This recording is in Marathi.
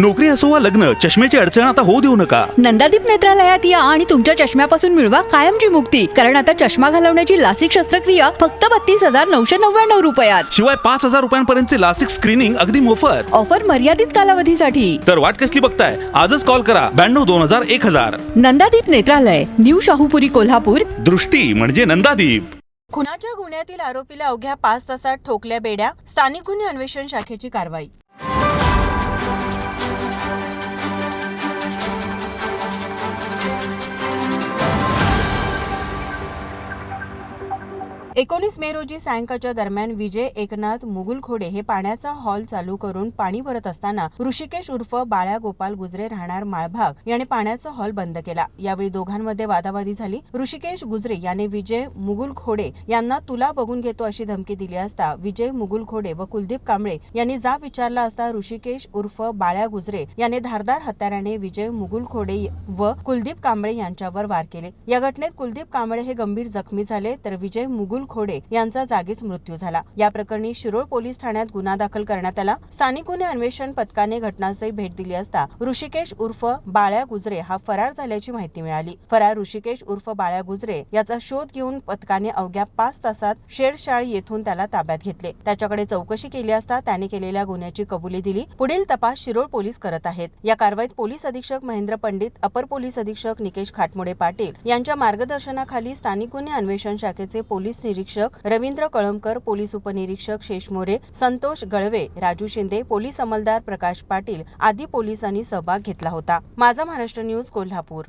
नोकरी असो वा लग्न चष्म्याची अडचण आता होऊ देऊ नका. नंदादीप नेत्रालयात या आणि तुमच्या चष्म्यापासून मिळवा कायमची मुक्ती. कारण आता चष्मा घालवण्याची लासिक शस्त्रक्रिया फक्त बत्तीस हजार नऊशे नव्याण्णव रुपयात. शिवाय पाच हजार रुपयांपर्यंतचे लासिक स्क्रीनिंग अगदी मोफत. ऑफर मर्यादित कालावधीसाठी. तर वाट कसली बघताय? आजच कॉल करा. ब्याण्णव दोन हजार एक हजार. नंदादीप नेत्रालय न्यू शाहूपुरी कोल्हापूर. दृष्टी म्हणजे नंदादीप. खुनाच्या गुन्ह्यातील आरोपीला अवघ्या पाच तासात ठोकल्या बेड्या. स्थानिक गुन्हे अन्वेषण शाखेची कारवाई. एकोणीस मे रोजी सायंकाळच्या दरम्यान विजय एकनाथ मुगुलखोडे हे पाण्याचा हॉल चालू करून पाणी भरत असताना ऋषिकेश उर्फ बाळ्या गोपाल गुजरे राहणार माळभाग याने पाण्याचा हॉल बंद केला. यावेळी दोघांमध्ये वादावादी झाली. ऋषिकेश गुजरे याने विजय मुगुलखोडे यांना तुला बघून घेतो अशी धमकी दिली असता विजय मुगुलखोडे व कुलदीप कांबळे यांनी जा विचारला असता ऋषिकेश उर्फ बाळ्या गुजरे याने धारदार हत्याराने विजय मुगुलखोडे व कुलदीप कांबळे यांच्यावर वार केले. या घटनेत कुलदीप कांबळे हे गंभीर जखमी झाले तर विजय मुगुल खोडे यांचा जागीच मृत्यू झाला. या प्रकरणी शिरोळ पोलीस ठाण्यात गुन्हा दाखल करण्यात आला. स्थानिक गुन्हे अन्वेषण पथकाने घटनास्थळी भेट दिली असता ऋषिकेश उर्फ बाळ्या गुजरे हा फरार झाल्याची माहिती मिळाली. फरार ऋषिकेश उर्फ बाळ्या गुजरे याचा शोध घेऊन पथकाने अवघ्या पाच तासात शेरशाळी येथून त्याला ताब्यात घेतले. त्याच्याकडे चौकशी केली असता त्याने केलेल्या गुन्ह्याची कबुली दिली. पुढील तपास शिरोळ पोलीस करत आहेत. या कारवाईत पोलीस अधीक्षक महेंद्र पंडित अपर पोलीस अधीक्षक निकेश खाटमोडे पाटील यांच्या मार्गदर्शनाखाली स्थानिक गुन्हे अन्वेषण शाखेचे पोलीस निरीक्षक रवींद्र कळमकर पोलीस उपनिरीक्षक शेष मोरे संतोष गळवे राजू शिंदे पोलीस अंमलदार प्रकाश पाटील आदी पोलिसांनी सहभाग घेतला होता. माझा महाराष्ट्र न्यूज कोल्हापूर.